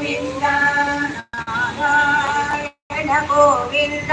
Govinda Narayana Govinda.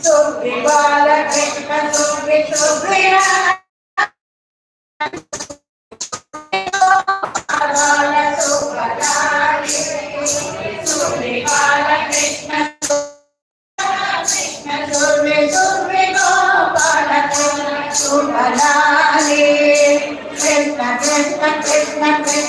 Sobre, sobre, sobre, sobre,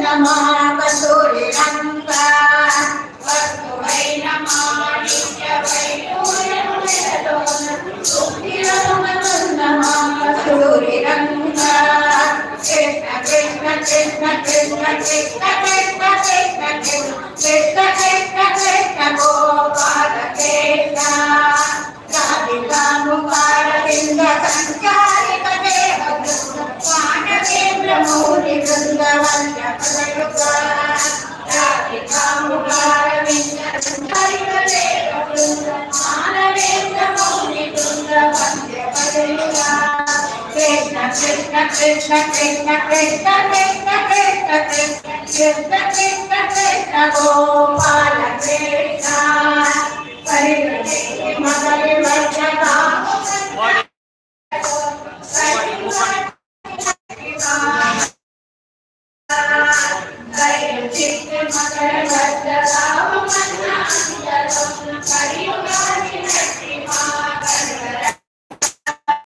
Namah సంచారిత Deva పాఠ కేంద్రమూర్తి Krishna Krishna Krishna Krishna Krishna Krishna Krishna Krishna Krishna Krishna Gopala Krishna Hare Krishna Hare Krishna Hare Krishna Hare Krishna